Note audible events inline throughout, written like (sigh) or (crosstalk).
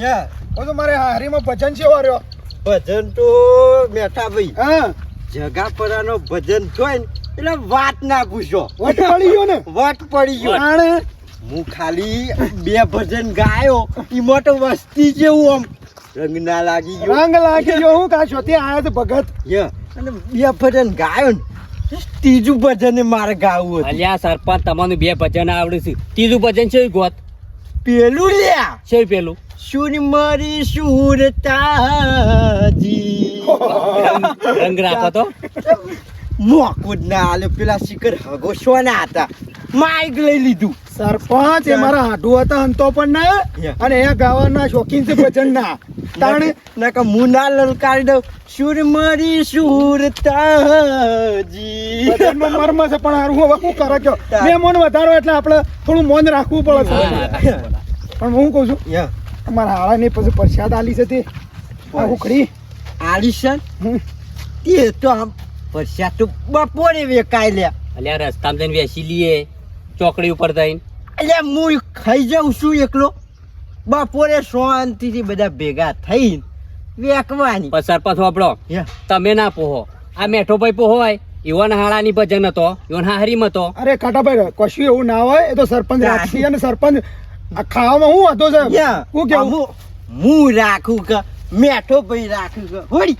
યા ઓ તો મારે હારીમાં ભજન છે વાર્યો. ભજન તો મેઠા ભાઈ. હા. જગા પરાનો ભજન જોઈ ને એટલે વાત ના પૂછો. વટ પડી ગયો ને? વટ પડી ગયો. આણે? હું ખાલી બે ભજન ગાયો એમાં તો વસ્તી જેવું આમ. રંગ ના લાગી ગયો. રંગ લાગી ગયો. હું કા છોથી આયા તો ભગત. યા. અને બે ભજન ગાયો ને ત્રીજું ભજન મારે ગાવું હતું. અલ્યા સરપંચ તમારું બે ભજન આવડે છે. ત્રીજું ભજન છે ગોત. પેલું લ્યા. છે પેલું? સુર મારી સુરતાજી રંગ રાખો તો. મોકું જ ના આલે પેલા શિખર હગો સોના હતા. માઇક લઈ લીધું. સરપંચ એ મારા હાડુ હતા અંતો પણ ના. અને એ ગાવાના શોખીન છે ભજન ના. તાણે નકા હું ના લલકારી દઉં. સુર મારી સુરતાજી ભજનમાં મર્મ છે પણ હારું હવે શું કરે કયો? બે મોન વધારો એટલે આપણે થોડું મૌન રાખવું પડે છે પણ હું કહું છું અમારા હાળાની પછી પ્રસાદ આલી છે તે. ઉખડી આલી હમ. તે તો આમ પ્રસાદ તો બપોરે વેકાય લે. અલ્યા રસ્તામાં જઈને બેસી લઈએ ચોકડી ઉપર થઈને અલ્યા હું ખાઈ જાઉં છું એકલો. બપોરે શાંતિથી બધા ભેગા થઈને વેકવાની. પણ સરપંચ વાપડો યા. તમે ના પોહો. આ મેઠો ભાઈ પોહોય ઈવન હાળાની ભજન હતો ઈવન હાહરીમ હતો. અરે કાટાભાઈ કશું એવું ના હોય એ તો સરપંચ રાખી અને સરપંચ આ ખાવામાં હું હતો છે? યા હું કેવું? હું રાખું કે મેઠો ભાઈ રાખું કે. હોડી.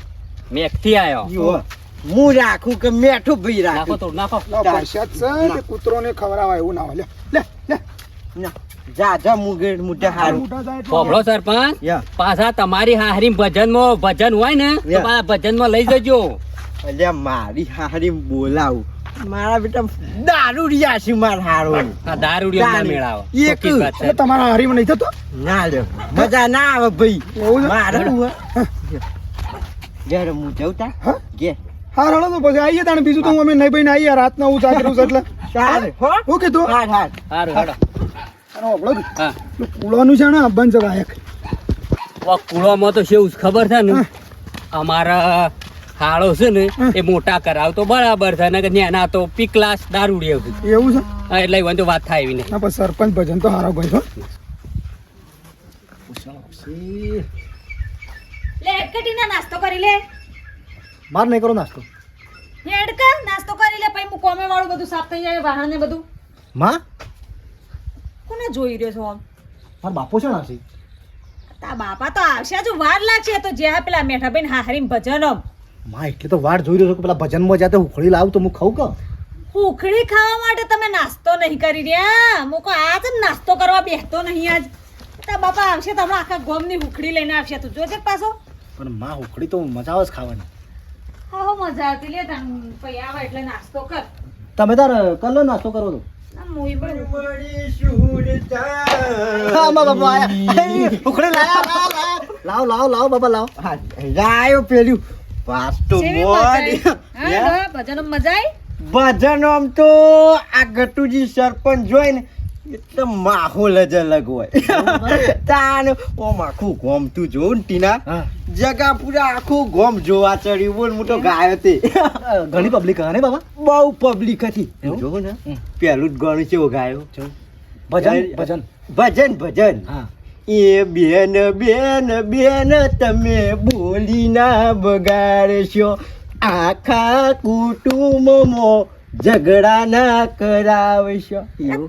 મેઘથી આવ્યો યો હું રાખું કે મેઠું ભાઈ રાખું. તો નાખો. પરસાદ છે તે કૂતરોને ખવડાવાય એવું ના હોય. લે લે લે. જા જા મુગેડ મુટે હારું. પોભળો સરપંચ. પાછા તમારી હાહરી ભજનમાં ભજન હોય ને તો ભજનમાં લઈ જજો. એટલે મારી હારી બોલાવું. મારા બેટા દારૂ રહ્યા છે માર હારો. આ દારૂડિયા ના મેળાવો. એક. એટલે તમારા હારીમાં નહીં થતો? ના લે મજા ના આવે ભાઈ. એવું છે? મારે. હું. ઘેર હું જઉં તા? હા? હા રડો તો પછી આઈએ તાણે. બીજું તો હું અમે નહીં ભાઈ આવીએ રાતના હું ચાકરું છું એટલે. સારું હો? હું કીધું હાર હા સારું હેડો અને હા. પેલું છે ને બંધ છે કુળોમાં તો શું ખબર છે ને. અમારા હાળો છે ને એ મોટા કરાવ. તો બરાબર છે ને નાના તો પીકલાસ દારૂડી એવું એવું છે? હા, એટલે વાંધો તો વાત થાય એવી નહીં. પણ સરપંચ ભજન તો હારો ગયો લે હેડકટીના નાસ્તો કરી લે. માર નહીં કરો નાસ્તો. હેડકા નાસ્તો કરી લે પછી કોમે વાળું બધું સાફ થઈ જાય વાહન ને બધું. માં? કોને જોઈ રહ્યો છો આમ? મારા બાપો છે નાસી તા બાપા તો આવશે હજુ વાર લાગશે તો જ્યાં પેલા મેઠાબેન હાહરીમ ભજન આમ. માં એટલે તો વાટ જોઈ રહ્યો છું કે પેલા ભજનમાં જાતે ઉખળી લાવ તો હું ખાઉં કે? ઉખડી ખાવા માટે તમે નાસ્તો નહીં કરી રહ્યા. મુકો આજ જ નાસ્તો કરવા બેસતો નહીં આજ. તા બાપા આવશે તમે આખા ગોમની ઉખડી લઈને આવશે તું. જોજે પાછો. પણ માં ઉખડી તો મજા આવે ખાવાની. હા હો મજા આવતી. લે પછી આવે એટલે નાસ્તો કર. તમે તાર કલર નાસ્તો કરો તો હા બાપા ઉખડી લાવ લાવ લાવ બાબા લાવ. હા, લાયો મજા આવી? ભજન આમ તો આ ગટુજી સરપંચ જોઈ ને એટલે માહોલ જ અલગ હોય. તાન ઓમ આખું ગોમ તું જોઉં ને ટીના? જગા પૂરા આખું ગોમ જોવા ચડ્યું બોલ હું તો ગાયો તે. ઘણી પબ્લિક હા ને બાબા? બહુ પબ્લિક હતી. એવું? ને. પેલું જ ગણું છે ગાયો. ભજન ભજન. ભજન ભજન. હા. એ બેન બેન બેન તમે બોલી ના બગાડશો આખા કુટુંબમાં ઝઘડા ના કરાવશો?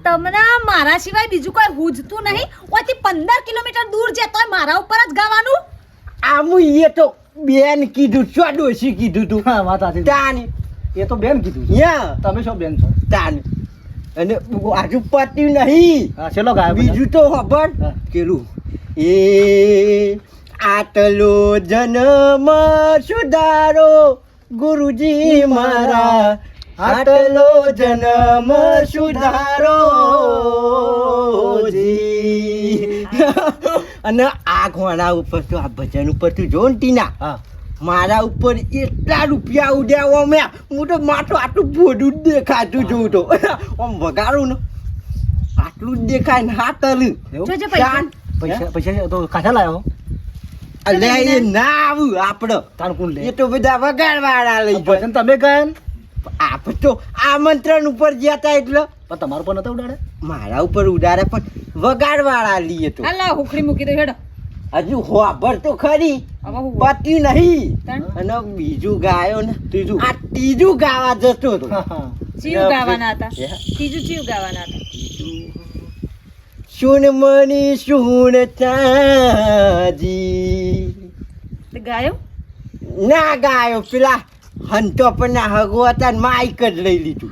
તમને મારા સિવાય બીજું કોઈ હુજતું નહીં. ઓથી પંદર કિલોમીટર દૂર છે તોય મારા ઉપર જ ગાવાનું. આમું એ તો બેન કીધું છો ડોશી કીધું તું? હા વાત સાચી તાન. એ તો બેન કીધું યા. તમે શું બેન છો? તાન. અને આજુ પતિ નહીં. હા ચલો ગાય બીજું તો ખબર. કેલું? એ આટલો જન્મ સુધારો ગુરુજી મારા. આટલો જન્મ સુધારો (laughs) અને આ ઘોડા ઉપર તો આ ભજન ઉપર તું જો ને ટીના. મારા ઉપર એટલા રૂપિયા ઉડ્યા મેં હું તો માથું આટલું ભોડું જ દેખાતું જોઉં તો. (laughs) આમ વગાડું ને. આટલું જ દેખાય ને હા તલ પૈસા. પૈસા તો કાઢા લાયો? અલે એ ના આવું આપડે. તાર કોણ લે? એ તો બધા વગાડવાળા લઈ ભજન તમે ગાયન આપ તો આમંત્રણ ઉપર ગયા તા એટલે. પણ તમારું પણ નતા ઉડાડે મારા ઉપર ઉડાડે પણ વગાડવાળા લઈએ તો. હાલા હુખડી મૂકી દે હેડો. હજુ હોબર તો ખરી હવે હું નહીં. અને બીજું ગાયો ને ત્રીજું? આ ત્રીજું ગાવા જતો હતો. ચીવ ગાવાના હતા. ત્રીજું ચીવ ગાવાના હતા. સુન મની સુન તાજી ગાયો? ના ગાયો પેલા હંતો પણ ના હગો હતા ને માઈક જ લઈ લીધું.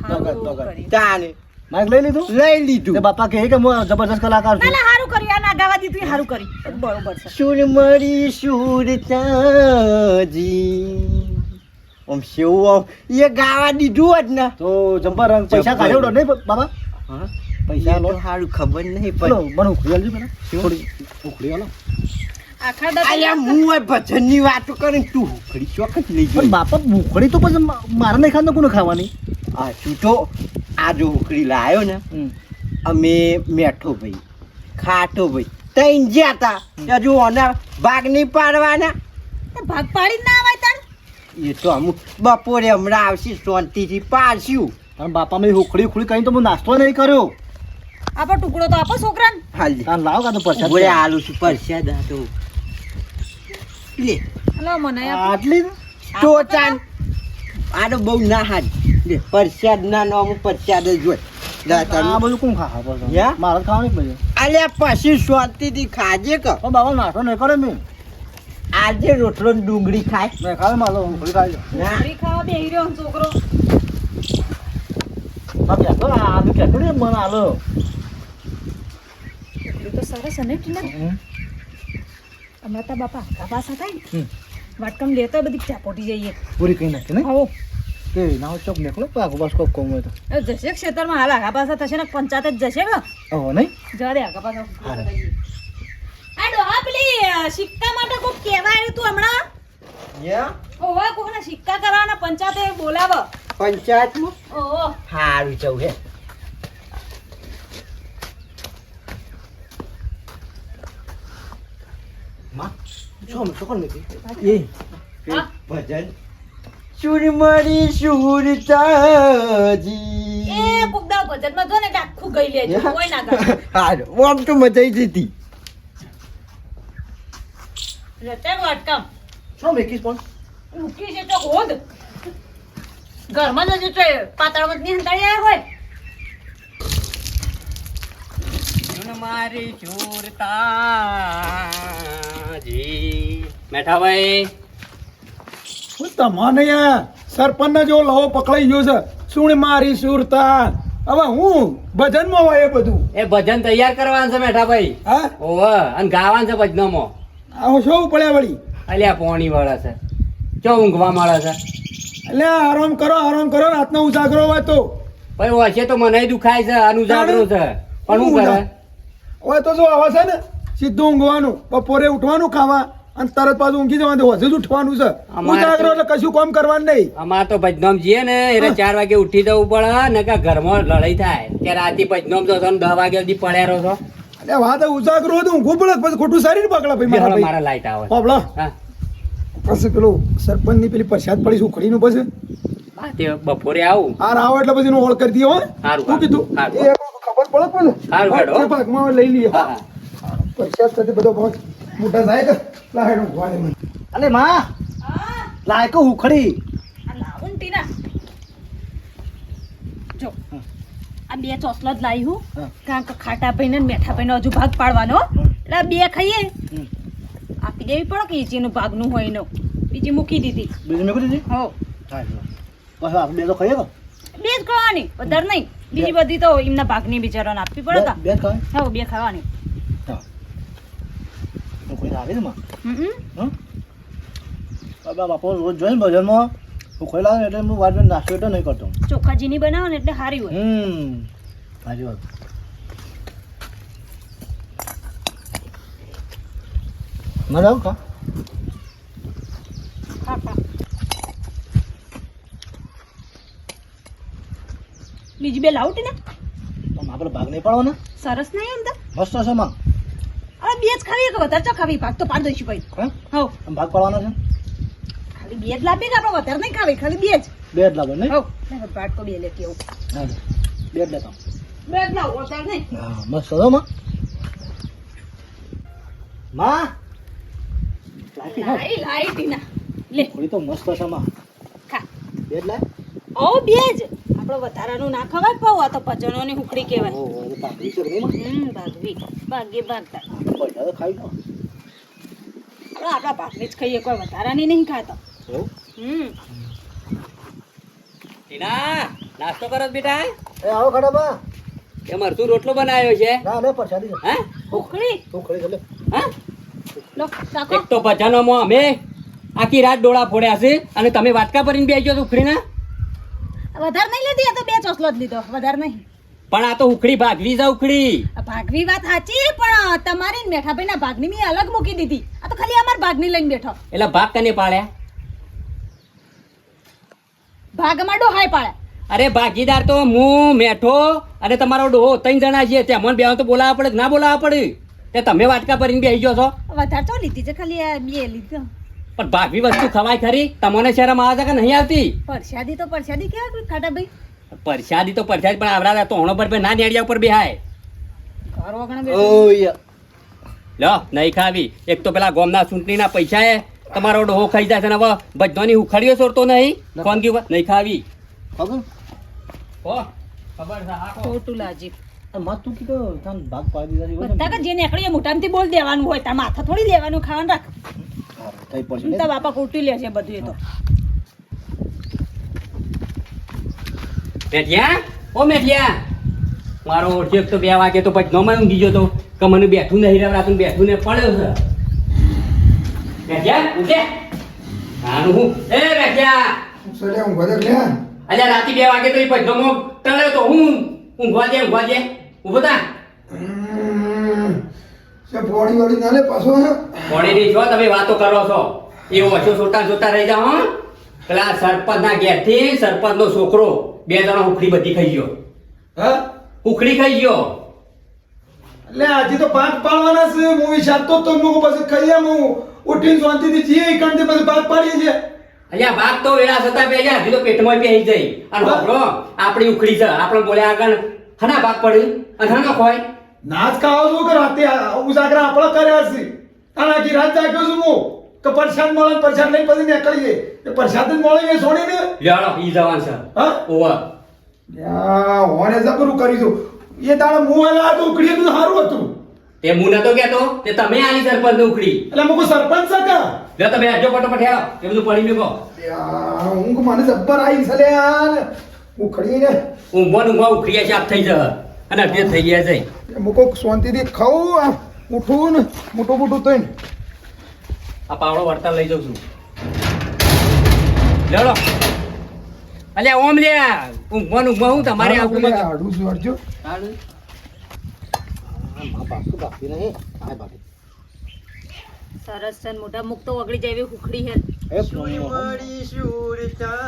તાને માઇક લઈ લીધું? લઈ લીધું. તે બાપા કહે કે હું જબરદસ્ત કલાકાર છું. ના હારું કર્યું. આ ના ગાવા દીધું હારું કર્યું. બધું બરોબર છે. સુર મરી સુર તાજી. ઓમ શિવ ઓમ. એ ગાવા દીધું જ ને. તો રંગ પૈસા કાઢ્યો નહીં બાબા? હા. પૈસા લો. સારું ખબર નહીં પણ મને ઉખડી આલજો પેલા થોડી ઉખડી આલો. ખાવાનું આ તું તો આ જો હુકડી લાયો ને અમે મેઠો ભાઈ ખાટો ભાઈ તૈન જ્યાં તા ત્યાં જો ઓના ભાગ નહીં પાડવાના. તો ભાગ પાડી જ ના આવે તણ. એ તો અમુક બપોરે હમણાં આવશે શાંતિથી પાડશું. પણ બાપા મેં ઉખડી ઉખડી કઈ તો હું નાસ્તો નહીં કર્યો. આપો ટુકડો તો આપો છોકરાને. હાલ લાવ લાવો કાં તો પ્રસાદ આલુ છું પરસાદ દા તો. લે. હલો મને આટલી બહુ ના હાજ લે પરસ્યાદ ના નામ પરસ્યાદ જ હોય. આ બધું કોણ ખા પછી યા? મારે ખાવાનું પછી અલ્યા પછી શાંતિથી ખાજે કે. બાબા નાસ્તો નહીં કરે મેં. આજે રોટલો ડુંગળી ખાય. મેં ખાવે મારો ડુંગળી ના. ખાવા બેહી રહ્યો છોકરો. આ મને આલો. તો સરસ અને ને ટીના હમણાં તો બાપા આખા પાસા થાય ને. વાટકમ લેતો બધી ચાપોટી જઈએ. પૂરી કઈ નાખી ને? હો કે નાવ ચોક નીકળો પાકો બસ કોક કોમ હોય તો? જશે ક્ષેત્રમાં હાલ આગા પાસા થશે ને પંચાયત જ જશે કે હવે નહીં? જવા દે આખા પાસા. આ ડોહા પેલી સિક્કા માટે કોક કહેવા આવ્યું તું હમણાં. યા? ઓવા કોકના સિક્કા કરવાના પંચાયતે બોલાવો. પંચાયતમાં? ઓહો. સારું જવું હે માં શું શું એ. હા? ભજન? સુર સુર તાજી. એ કોક દાવ ભજનમાં જો ને એટલે આખું ગઈ લેજો કોઈ ના કરે (laughs) હારું આમ તો મજા આવી જતી. રતે વાટકમ શું મેકીશ પણ? મૂકી છે તો હોદ. ઘરમાં જ તો પાતળમાં જ નહીં હંતાડી આવ્યા હોય. મારી ચોરતાજી મેઠાભાઈ. હું તમને યાર સરપંચ જેવો લવો પકડાઈ ગયો છે. સુણ મારી સુરતા હવે હું ભજનમાં હોય એ બધું. એ ભજન તૈયાર કરવાનું છે મેઠાભાઈ. હા? ઓવ અને ગાવાનું છે ભજનમાં. આવો શું પડ્યા વળી? અલ્યા પોણી વાળા છે. ચો ઊંઘવા મળે છે? એટલે આરામ કરો આરામ કરો રાતનો ઉજાગરો હોય તો. ભાઈ વચ્ચે તો મને દુખાય છે આનું જાગરું છે. પણ હું કરે? તો જો આવે છે ને? સીધું ઊંઘવાનું બપોરે ઉઠવાનું ખાવા. અને તરત પાછું ઊંઘી જવાનું હજુ જ ઉઠવાનું છે. ઉજાગરો એટલે કશું કામ કરવાનું નહીં. અમાર તો ભજનોમ જઈએ ને એટલે ચાર વાગે ઉઠી જવું પડે ને કે ઘરમાં લડાઈ થાય. કે રાતે ભજનોમ તો દસ વાગે સુધી પડ્યા રહો છો. એટલે વાત ઉજાગરો હતું ઊંઘવું પડે પછી ખોટું સારી પકડા ભાઈ મારા મારા લાઈટ આવે. છે. પછી પેલું સરપંચની પેલી પ્રસાદ પડી ઉખડીનું પછી. હા, તે બપોરે આવું. આ આવો એટલે પછી હોળ કરી દઈએ હો. હારું, શું કીધું? ખબર પડે હારું, હારું, હો. લઈ લઈએ. પ્રસાદ સાથે બધો પહોંચ મોટા જાય કે લાહેડું રહે મને. અલે માં હા લાયકો ઉખડી. આ લાવું ને ટીના. જો આ બે ચોસલો જ લાવી હું. કારણ કે ખાટા ભાઈ ને મેઠા ભાઈ હજુ ભાગ પાડવાનો. એટલે આ બે ખાઈએ. આપી દેવી પડે કે જેનું ભાગનું હોય નો બીજી મૂકી દીધી. બીજી મૂકી દીધી. હો. બસ આપણે બે તો ખાઈએ તો. બે જ ખાવાની વધારે નહીં. બીજી બધી તો એમના ભાગની બિચારાને આપવી પડે બે ખાવાની? હા બે ખાવાની. ઉખડી લાવે છે માં. હં બાબા બાપો રોજ જોઈને ભજનમાં? ઉખડી લાવે એટલે હું વાત નાસ્તો એટલે નહીં કરતો. ચોખાજીની બનાવો ને એટલે સારી હોય. હમ. સારી વાત. મજા આવું કા બીજી બે લાવું ને તો આપણે ભાગ નહીં પાડો ને સરસ નહીં એમ તો? મસ્ત છે માં. અરે બે જ ખાવી કે વધારે ચો ખાવી ભાગ તો પાડી દઈશું ભાઈ. હા? ભાગ પાડવાનો છે? ખાલી બે જ લાવી કે આપણે વધારે નહીં ખાવી ખાલી બે જ. બે જ લાવો નહીં? હો ભાગ તો બે લે કેવું બે જ લેતા બે જ લાવો વધારે નહીં. હા મસ્ત હતો માં. માં! લાઈ લાઈ ટીના. લે. તો મસ્ત છે માં. ખા. એટલે ઓ બે જ. આપણો વધારાનું ના ખવાય પાવ તો પજણોની હુકડી કહેવાય. હમ ભાગવી. ભાગે ભાગતા. પૈસા તો ખાઈ નો આપણા ભાગની જ ખાઈએ કોઈ વધારાની નહીં ખાતો. હમ. ટીના નાસ્તો કરો બેટા. એ આવો ખડા બા એ મરચું રોટલો બનાવ્યો છે. ના લે પરસાદી હે? ઉખળી ઉખળી લે હા? લો એક તો ભજનોમાં અમે આખી રાત ડોળા ફોડ્યા છે અને તમે વાટકા ભરીને બેસજો છો ઉખડીના. વધારે નહીં લીધી આ તો બે ચોસલો જ લીધો. વધારે નહીં. પણ આ તો ઉખડી ભાગવી જા ઉખડી. ભાગવી વાત સાચી પણ તમારી મેઠાભાઈ ના ભાગની મેં અલગ મૂકી દીધી. આ તો ખાલી અમાર ભાગની લઈને બેઠો. એટલે ભાગ કને પાડ્યા ભાગમાં ડોહાય પાડ્યા અરે ભાગીદાર તો હું મેઠો અને તમારો ડોહો ત્રણ જણા છીએ ત્યાં મને બે તો બોલાવવા પડે ના બોલાવવા પડે? તે તમે વાટકા ભરીને બેસી ગયો છો. વધારે તો લીધી છે ખાલી બે લીધો. પણ ભાગવી વસ્તુ ખવાય ખરી? તમને શરમ આવે છે કે નહીં આવતી? પરસાદી તો પરસાદી કેવા ખાટા ભાઈ? પરસાદી તો પરસાદી પણ આવડા તો હણો પર બે ના નેડિયા ઉપર બેહાય. લો નહીં ખાવી. એક તો પેલા ગોમના ચૂંટણીના પૈસા એ તમારો ડોહો ખાઈ જાય છે ને હવે બધાની ઉખાડીઓ ચોરતો નહીં. કોણ ગયું નહીં ખાવી. ખબર? હો ખબર છે હા ખોટું લાજી તું કીધું તને ભાગ પાડી દીધા બધા કે જે નીકળીએ મોટામાંથી બોલ દેવાનું હોય તાર માથા થોડી લેવાનું ખાવાનું રાખ. થઈ બાપા ખોટી લે છે બધું એ તો. મેઠિયા ઓ મેઠિયા મારો ઓળખ્યો તો બે વાગે તો પછી નોમાં ઊંઘી ગયો તો કે મને બેઠું નહીં રહેવાતું બેઠું ને પડ્યો છે. મેઠિયા ઉઠે. હાનું હું. એ મેઠિયા સડ્યા હું બધે લે. અલ્યા રાતી બે વાગે તો એ પછી નોમો ટળ્યો તો હું? ઊંઘવા દે ઊંઘવા દે. ઊભો તા પોડી વાળી ના લે પાછો હે? ની છો તમે વાતો કરો છો. એ ઓછો છોટા છોટા રહી જાઓ હં? પેલા સરપંચ ના ઘેરથી સરપંચ નો છોકરો બે જણા ઉખડી બધી ખાઈ ગયો. હા? ઉખડી ખાઈ ગયો. એટલે આજે તો ભાગ પાડવાના છે. હું વિચારતો તો હું પછી ખાઈ આમ હું. ઉઠીને શાંતિથી જઈએ કંઠે પછી ભાગ પાડીએ છીએ. અહીંયા ભાગ તો વેળા છતાં બે હજી તો પેટમાં બેસી જાય. અને હોભળો આપણી ઉખડી છે. આપણે બોલ્યા આગળ હના ભાગ પડી? અને હના ખોય? નાચ ખાવા છો કે રાતે ઉજાગરા આપણે કર્યા છે. અને આખી રાત જાગ્યો છું હું. કે પરસાદ મળે ને પરસાદ લઈને પછી નીકળીએ. એ પરસાદ જ મળે એ છોડીને યાર ઈ જવાન છે. હા? ઓવા. યા હોને જબરું કરી દઉં. એ તારા મું એલા તો ઉકળી તો સારું હતું. તે મુને તો કેતો તે તમે આની સરપંચ ને ઉખડી. એટલે મુકો સરપંચ છે કા? તમે આજો ફટોફટ હેડો. એ બધું પડી મેકો યા ઊંઘ મને જબ્બર આવી છે લે યાર. ઉખડીને. ઊંઘો ને ઊંઘો છે આ થઈ જશે. અને અડધે થઈ ગયા છે. મુકો શાંતિથી ખાઉં ઉઠું ને મોટું મોટું થઈને. આ પાવડો વળતા લઈ જાઉં છું. લેડો અલ્યા ઓમ લે. ઊંઘો ને ઊંઘો હું તમારે મારે આવું આ આડું જોડજો. માં બાપુ બાપી નહીં આ બાપી. સરસ છે મોટા મુખ તો વગડી જાય એવી હુખડી હે એ સુરમડી સુરતા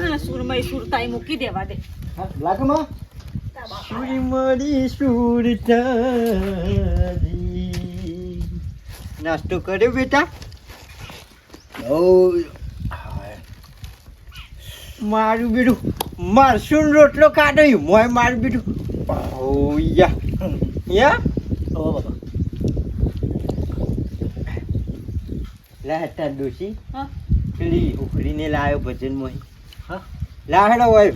ના સુરમય સુરતાઈ મૂકી દેવા દે. લાગે માં સુરમડી સુરતા નાસ્તો કર્યો બેટા? ઓ મારું બીડું મારશું રોટલો કાઢ્યો. મોય મારું બીડું. ઓ યા. યા? ઓ લા હેટા ડોસી હા. પેલી ઉખડીને લાવ્યો ભજન મોહી હા. લાહેડો હોય?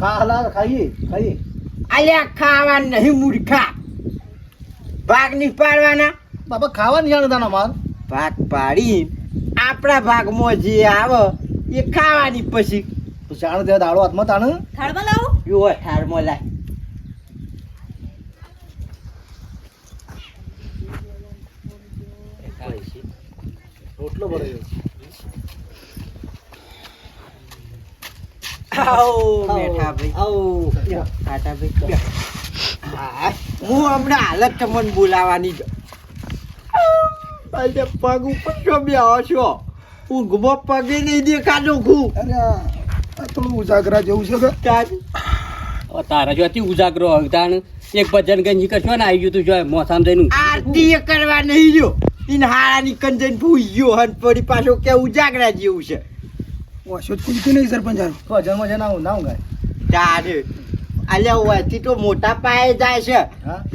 ખા લા ખાઈએ ખાઈએ. અલ્યા ખાવા નહીં મૂર્ખા. ભાગ નહીં પાડવાના. બાબા ખાવાની જાણતા માર ભાગ પાડી આપણા ભાગમાં જે આવે એ ખાવાની પછી. જાણ દે દાડો હાથમાં તાણ? થાળમાં લાવો. યો થાળમાં લાય. રોટલો ભરાયો આવો ભાઈ. આવો. ખાટા ભાઈ. હું હમણાં હાલત તમને બોલાવાની છે આજે પગ ઉપર છો બેહો છો. ઊંઘમાં પગે નહીં દેખાતો ખું અરે થોડું ઉજાગરા જેવું છે કે? હવે તારા જો અતિ ઉજાગરો હોય તાણ એક ભજન ગંજી કશો ને આવી ગયું તું જો મોસામ જઈને આરતી કરવા નહીં જો ઇન હારાની કંજન ભૂઈ ગયો હન પડી પાછો કે ઉજાગરા જેવું છે. ઓછો જ કુલતું નહીં સરપંચ હારું? ભજન છે ના ના ઊંઘાય. તારે અલ્યા ઓથી તો મોટા પાયે જાય છે.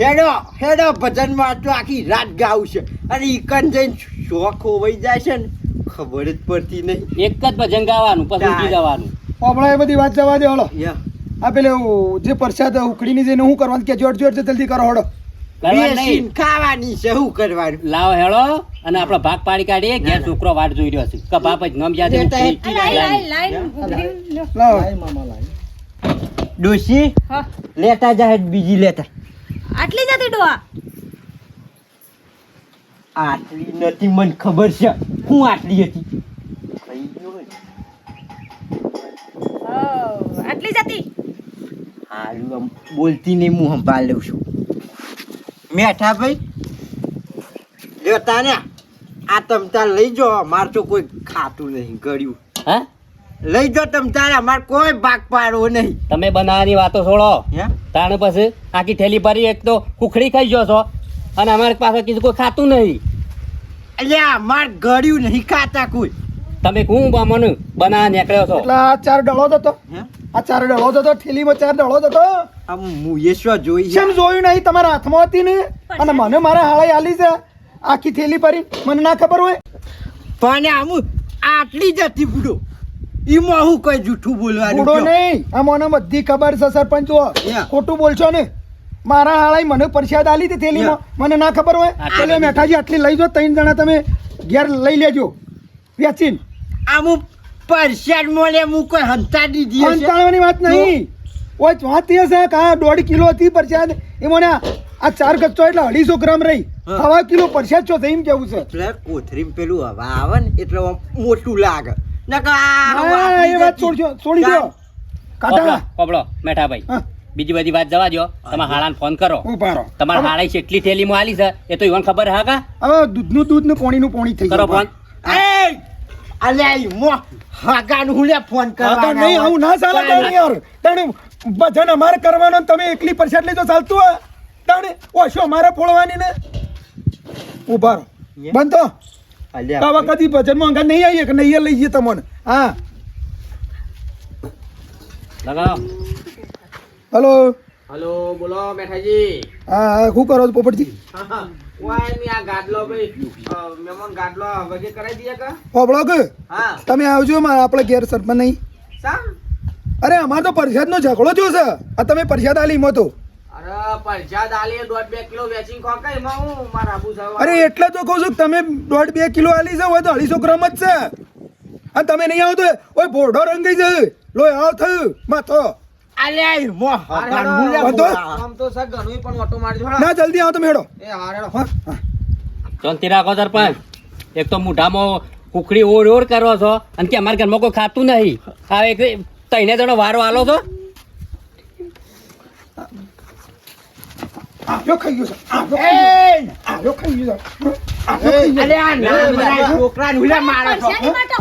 હેડો હેડો ભજનમાં તો આખી રાત ગાવું છે. અને ઈકન જઈને શોખ હોવાઈ જાય છે ને ખબર જ પડતી નહીં. એક જ ભજન ગાવાનું પછી ઉઠી જવાનું. હમણાં એ બધી વાત જવા દે હળો. યા. આ પેલે જે પ્રસાદ ઉખડીની જઈને હું કરવાનું કે જોડ જોર જલ્દી કરો હળો. ખાવાની છે શું કરવાનું? લાવ હેળો અને આપડે ભાગ પાડી કાઢીએ ઘેર છોકરો વાટ જોઈ રહ્યો છે. કે બાપ જ નમ યાદ લાવ. લાવો ડોશી? હા. લેતા જાય બીજી લેતા. આટલી જતી ડોહા? આટલી નથી મને ખબર છે. હું આટલી હતી? આટલી જતી હાલું આમ બોલતી નહીં હું સંભાળ લઉં છું. મેઠા ભાઈ લેતા ને આ તમ તાર લઈ જાઓ અમાર તો કોઈ ખાતું નહીં ગળ્યું. હા? લઈ જો તમ તારે અમાર કોઈ ભાગ પાડવો નહીં. તમે બનાવવાની વાતો છોડો. હે? તાણે પછી આખી થેલી ભરી એક તો કુખડી ખાઈ જો છો. અને અમારી પાસે કીધું કોઈ ખાતું નહીં. અલ્યા અમાર ગળ્યું નહીં ખાતા કોઈ. તમે હું મને બનાવવા નીકળ્યો છો? એટલે આ ચાર ડળો જ હતો હે? આ ચાર ડળો જ હતો ઠેલીમાં ચાર ડળો જ હતો આમ મુયેશ્વર જોઈ છે કેમ જોયું નહીં? તમારા હાથમાં હતી ને? અને મને મારા હાળે હાલી છે. આખી થેલી ભરી. મને ના ખબર હોય. પણ આમ આટલી જ હતી બુડો ઈમાં હું કઈ જૂઠું બોલવાનું બુડો નહીં. આ મને બધી ખબર છે સરપંચ જો ખોટું બોલશો ને? મારા હાળાઈ મને પરસાદ આલી હતી થેલીમાં. મને ના ખબર હોય? એટલે મેઠાજી આટલી લઈ જો ત્રણ જણા તમે ઘેર લઈ લેજો. વેચીને. આમ પરસાદ મળે હું કોઈ હંતા દીધી હંતાવાની વાત નહીં. ઓય વાત એ છે કે આ દોઢ કિલો હતી પરસાદ એ મને આ ચાર કચ્ચો એટલે અઢીસો ગ્રામ રહી. હવા કિલો પરસાદ છો થઈ એમ કેવું છે? એટલે કોથરીમ પેલું હવા આવે ને એટલે મોટું લાગે. હા, એ વાત છોડજો છોડી દો. કાટા પકડો મેઠા ભાઈ બીજી બધી વાત જવા દો. તમે હાળાને ફોન કરો. તમારા હવે- હાળાએ કેટલી થેલીમાં આલી છે એ તો ઈવન ખબર હા કા? હવે દૂધનું દૂધ ને પાણીનું પોણી થઈ કરો ફોન. અલે મો હાગાન હું લે ફોન હા, તો નહીં હું ના ચાલે તાણે યાર. તાણે ભજન અમારે કરવાનો તમે એકલી પરસેટ તો ચાલતું હોય. તાણે ઓશો અમારે ફોડવાની ને. ઊભા રહો. બંધ તો અલ્યા આવા કદી ભજનમાં અંગા નહીં આવીએ કે નહીં લઈ જઈએ તમને? હા. લગાવો હલો. હલો બોલો મેઠાજી હા હા શું કરો છો પોપટજી? (laughs) વાયની આ ગાડલો ભાઈ. અ, મહેમાન ગાડલો વગે કરાવી દઈએ કે? પોપડો કે? તમે આવજો મારા આપણે ઘેર સરપંચ નહીં. અરે અમારે તો પરસાદ નો ઝઘડો થયો છે. આ તમે પરસાદ આલી મો તો અરે આલી દોઢ બે કિલો વેચીને ખોકે એમાં હું મારા અરે એટલે તો કહું છું તમે દોઢ બે કિલો આલી જાવ તો અઢીસો ગ્રામ જ છે. અને તમે નહીં આવતો ઓય ભોડો રંગાઈ જાય. લો આવ થયું. માથો ના જલ્દી આવો તમે હેડો. એ હારેડો હા હા. રાખો સરપંચ. એક તો મોઢામાં કુકડી ઓર ઓર કરો છો. અને કે અમારા ઘરમાં કોઈ ખાતું નહીં. આ એક તઈને જણો વારો આલો છો? આવ્યો ખાઈ ગયો! આવ્યો ખાઈ ગયો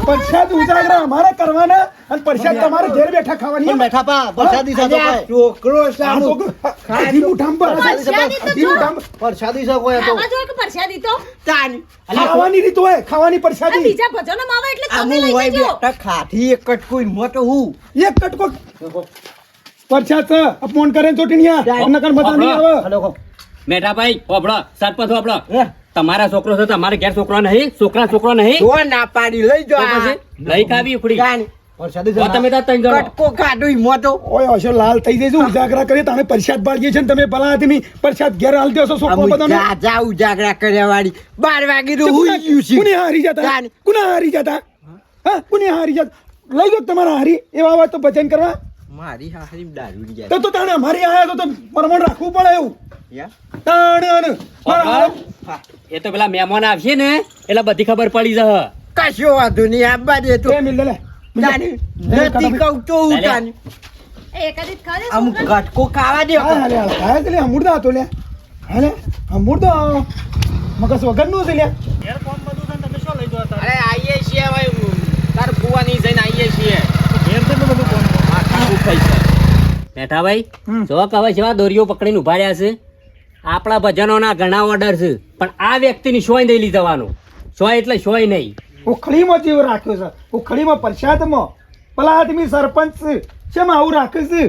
પરસાદી ઉજાગરા અમારે કરવાના અને પ્રસાદ તમારે ઘેર બેઠા ખાવાની બેઠા પા પ્રસાદી છોકરો પરસાદી પ્રસાદી તો ખાવાની રીત હોય ખાવાની પ્રસાદી બીજા ભજનો માં આવે એટલે તમે લઈ હોય જજો. ખાધી એક કટકો કોઈ મોટો હું. એક કટકો. છે અપમાન કરે ચોટીનિયા અમને કણ મજા નહીં આવે. હલો મેઠા ભાઈ ઓબળો સરપંચ ઓબળો તમારા છોકરો છે તમારે ઘેર છોકરો નહીં છોકરા છોકરો નહીં. જો ના પાડી લઈ જો લઈ કાવી તો તમે તો કટકો મોટો ઓય હશો લાલ થઈ જઈશું. ઉજાગરા કરીએ તમે પ્રસાદ બાળીએ છે તમે ભલા આદમી પ્રસાદ ઘેર હાલ દેશો છોકરો અમુ બધાને. જા ઉજાગરા કર્યા વાળી. બાર વાગે તો હુઈ ગયું છે. કુને હારી જતા? કુને હારી જતા? હા? કુને હારી જતા? લઈ જાઓ તમારા હારી. એવા વાત તો ભજન કરવા. મારી હારી દારૂ જાય તો તો તાણે અમારી આયા તો તો પરમણ રાખવું પડે એવું યા? તાણે મારા. એ તો પેલા મહેમાન આવશે ને એટલે બધી ખબર પડી જશે કશો વાંધો નહીં આબા દે તો એ મિલ દે લે. તાન નથી કહું તો હું લે. તાન છોકરા. કટકો ખાવા દે. હાલે, લે, અમૃતા હતો લે હાલે મગસ વગરનું છે લે અરે આઈએ છીએ ભાઈ તાર ફુવાની જઈને આઈએ છીએ મેઠા ભાઈ? જો હવે જેવા દોરીઓ પકડીને ઊભા રહ્યા છે આપણા ભજનોના ઘણા ઓર્ડર છે પણ આ વ્યક્તિની સોય નહીં લઈ જવાનું. સોય એટલે સોય નહીં. ઉખડીમાં જીવ રાખ્યો છે. ઉખડીમાં પ્રસાદમાં પેલા આદમી સરપંચ છે. શેમ આવું રાખે છે?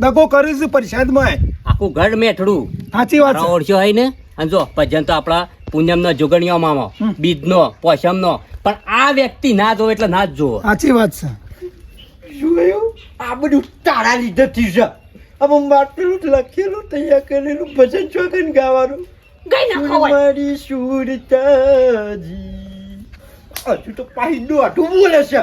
દગો કરે છે પ્રસાદમાં આખું ગઢ મેઠડું. સાચી વાત છે. ઓળખ્યો હોય ને? અને જો ભજન તો આપણા પૂનમનો જોગણીઓ મામો બીજનો પોષમનો પણ આ વ્યક્તિ ના જોવે એટલે ના જ જોવો. સાચી વાત છે. શું કહ્યું આ બધું તારા લીધે થયું છે હવે માટલું લખેલું તૈયાર કરેલું ભજન ચોકન ગાવાનું ગઈ નાખો મારી સુરતાજી હજુ તો પાહી આટું બોલે છે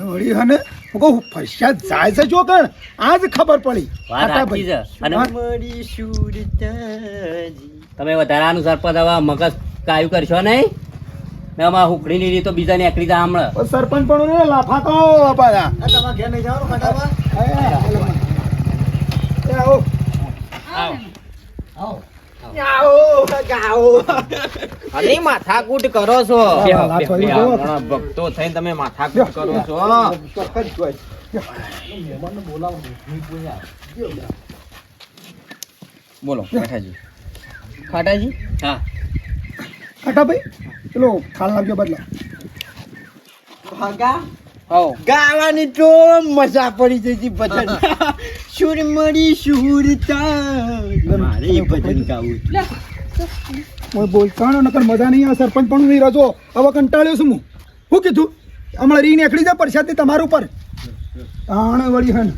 વળી હને હું કહું ફરસાદ જાય છે જો કણ આજ ખબર પડી વાત ભાઈ છે અને મારી સુરતાજી તમે વધારાનું સરપંચ પદાવા મગજ કાયું કરશો નહીં ને આમાં હુકડીની તો બીજા એકલી જાય હમણાં સરપંચ પણ ને લાફા તો પાછા તમારે ઘેર નહીં જવાનું આવો આવો અરે માથાકૂટ કરો છો ભક્તો થઈને તમે માથાકૂટ કરો. બોલો બેઠાજી ખાટાજી હા ભાઈ ચલો ખાલ લાવજો બદલા ગાવાની તો મજા પડી જઈ હતી ભજન મરી સુરતા. મારે એ ભજન ગાવું હું બોલતાણો નકર મજા નહીં આવે સરપંચ પણ નહીં રજો હવે કંટાળ્યો છું હું. શું કીધું હમણાં રી નીકળી જાય પ્રસાદની તમારા ઉપર. આણ વળી હન.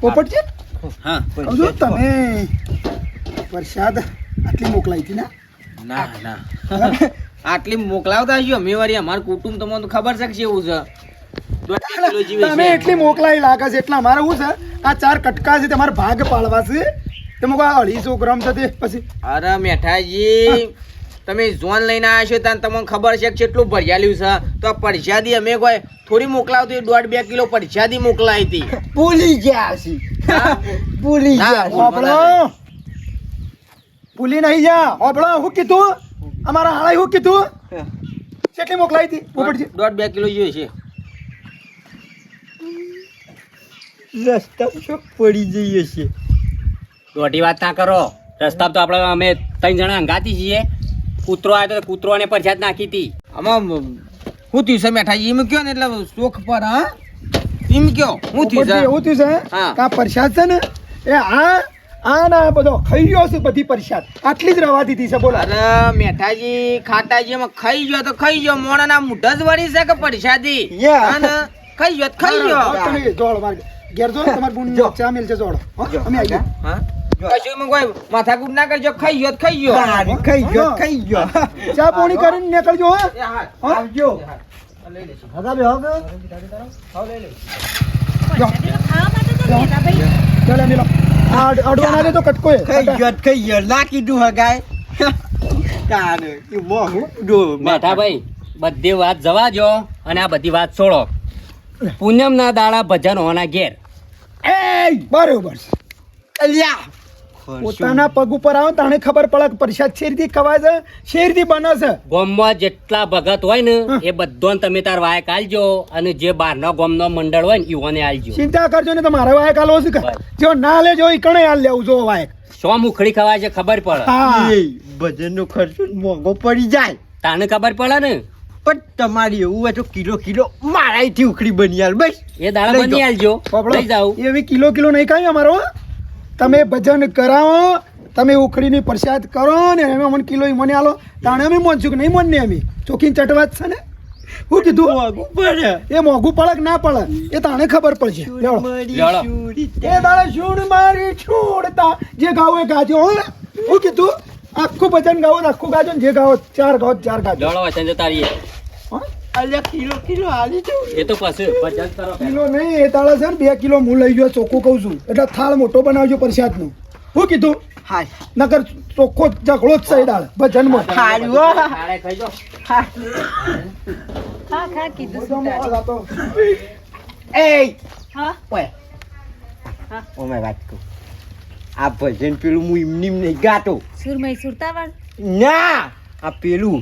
પોપટ છે હા તમે પ્રસાદ આટલી મોકલાઈ હતી ના? ના ના. (laughs) આટલી મોકલાવતા હશો અમે વાળી અમારું કુટુંબ તમને ખબર છે કે એવું છે. તમે એટલી મોકલાઈ લાગે છે એટલા અમારે શું છે? આ ચાર કટકા છે તમારે ભાગ પાડવા છે. તે મૂકો આ અઢીસો ગ્રામ છે તે પછી. અરે મેઠાજી તમે ઝોન લઈને આવ્યા છો ત્યાં તમને ખબર છે કે કેટલું ભરિયાલ્યું છે? તો આ પરસાદી અમે કોઈ થોડી મોકલાવતી દોઢ બે કિલો પરજાદી મોકલાવી હતી. ભૂલી ગયા છે ભૂલી ના, ગયા આપણો ભૂલી નહીં જા. આપણો શું કીધું? અમારા હાળાઈ શું કીધું? કેટલી મોકલાઈ હતી? દોઢ બે કિલો જોઈએ છે. રસ્તા ચોક પડી જઈએ છીએ. દોઢી વાત ના કરો. રસ્તા તો આપણે અમે ત્રણ જણા હંગાતી છીએ. કૂતરો આવ્યો તો કૂતરોને પરસાદ નાખી હતી. આમાં હું થયું છે મેઠાજી એમ કયો ને એટલે શોખ પર હા? એમ કયો? હું થયું છે? એવું થયું છે હા. કે છે ને એ આ આ ના બધો ખાઈ ગયો છે બધી પ્રસાદ. આટલી જ રવા દીધી છે બોલો. અરે મેઠાજી ખાટાજી એમાં ખાઈ ગયો તો ખાઈ ગયો. મોણાના મુઢા જ વળી છે કે પરસાદી? યા. હા ને? ખાઈ ગયો ખાઈ ગયો હા, તમે જોડ માર ઘેર જો તમાર બુન ચા મેલ છે જોડ. હો, અમે આવી ગયા. હા. કશું એમાં કોઈ ગુડ ના કરજો ખાઈ ગયો તો ખાઈ ગયો ખાઈ ગયો ખાઈ ગયો ચા પાણી કરીને નીકળજો હો. એ હા. હો? આવજો. હગા બે હગ પૈસાથી તો ચાલો મેલો. અડવાના કટકો. ખાઈ ગયો ખાઈ ગયો ના કીધું હગાય. તારે એ ડો બેઠા ભાઈ બધી વાત જવા જો અને આ બધી વાત છોડો. પૂનમ ના દાડા ભજન હોના ઘેર. એ બરોબર છે. અલ્યા પોતાના પગ ઉપર આવો તાણે ખબર પડે કે પ્રસાદ શેરથી ખવાય છે શેરથી બને છે. ગોમમાં જેટલા ભગત હોય ને એ બધોને તમે તાર વાયક આલજો અને જે બહારના ગોમનો મંડળ હોય ને ઈઓને આલજો. ચિંતા કરજો ને તમારે વાયક આલવો છે જો ના લેજો એ કણે આલ લેવું જો વાયક. સો મુખડી ખવાય છે ખબર પડે. ભજન નો ખર્ચ ખર્ચો મોંઘો પડી જાય. તાને ખબર પડે ને? પણ તમારી એવું હોય તો કિલો કિલો મારાથી ઉખડી બની હાલ બસ. એ દાડા બની આલજો લઈ જાવ એવી કિલો કિલો નહીં ખાઈ અમારો તમે ભજન કરાવો તમે ઉખડીની પ્રસાદ કરો ને એમાં મને કિલો મને આલો. તાણે અમે મોનશું કે નહીં મોનને અમે? ચોખીન ચટવાત છે ને? હું કીધું? મોંઘું પડે. એ મોંઘું પડે કે ના પડે? એ તાણે ખબર પડશે. એ દાડે છોડ મારી છોડતા. જે ગાવો એ ગાજો હું કીધું? આખું ભજન ગાવો ને આખું ગાજો ને જે ગાવો ચાર ગાવો ચાર ગાજો. દોડો વચન જતા રહીએ. અલ્યા કિલો કિલો હાલી જવું. એ તો પછી ભજન કરો કિલો નહીં એ તાળા છે ને બે કિલો હું લઈ ગયો ચોખ્ખું કહું છું. એટલે થાળ મોટો બનાવજો પ્રસાદનો. હું કીધું? હા નકર ચોખ્ખો ઝઘડો જ છે દાળ ભજનમાં હારું ખાઈ જાઓ. ખા ખા કીધું શું એ હા? ઓય. હા. ઓ મેં વાત કહું આ ભજન પેલું હું એમની એમ નહીં ગાતો. સુરમઈ સુરતાવાળ? ના આ પેલું.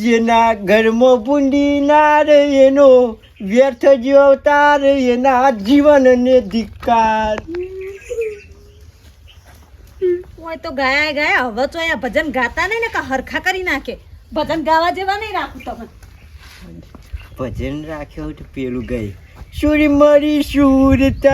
જેના ઘરમાં બુંદી ના રે એનો વ્યર્થ જીવતા રે એના જીવનને ધિકાર હોય તો ગાયા ગાયા હવે તો અહીંયા ભજન ગાતા નહીં ને કે હરખા કરી નાખે. ભજન ગાવા જેવા નહીં રાખું તમે. ભજન રાખ્યો તો પેલું ગઈ. સુર મરી સુરતાજી.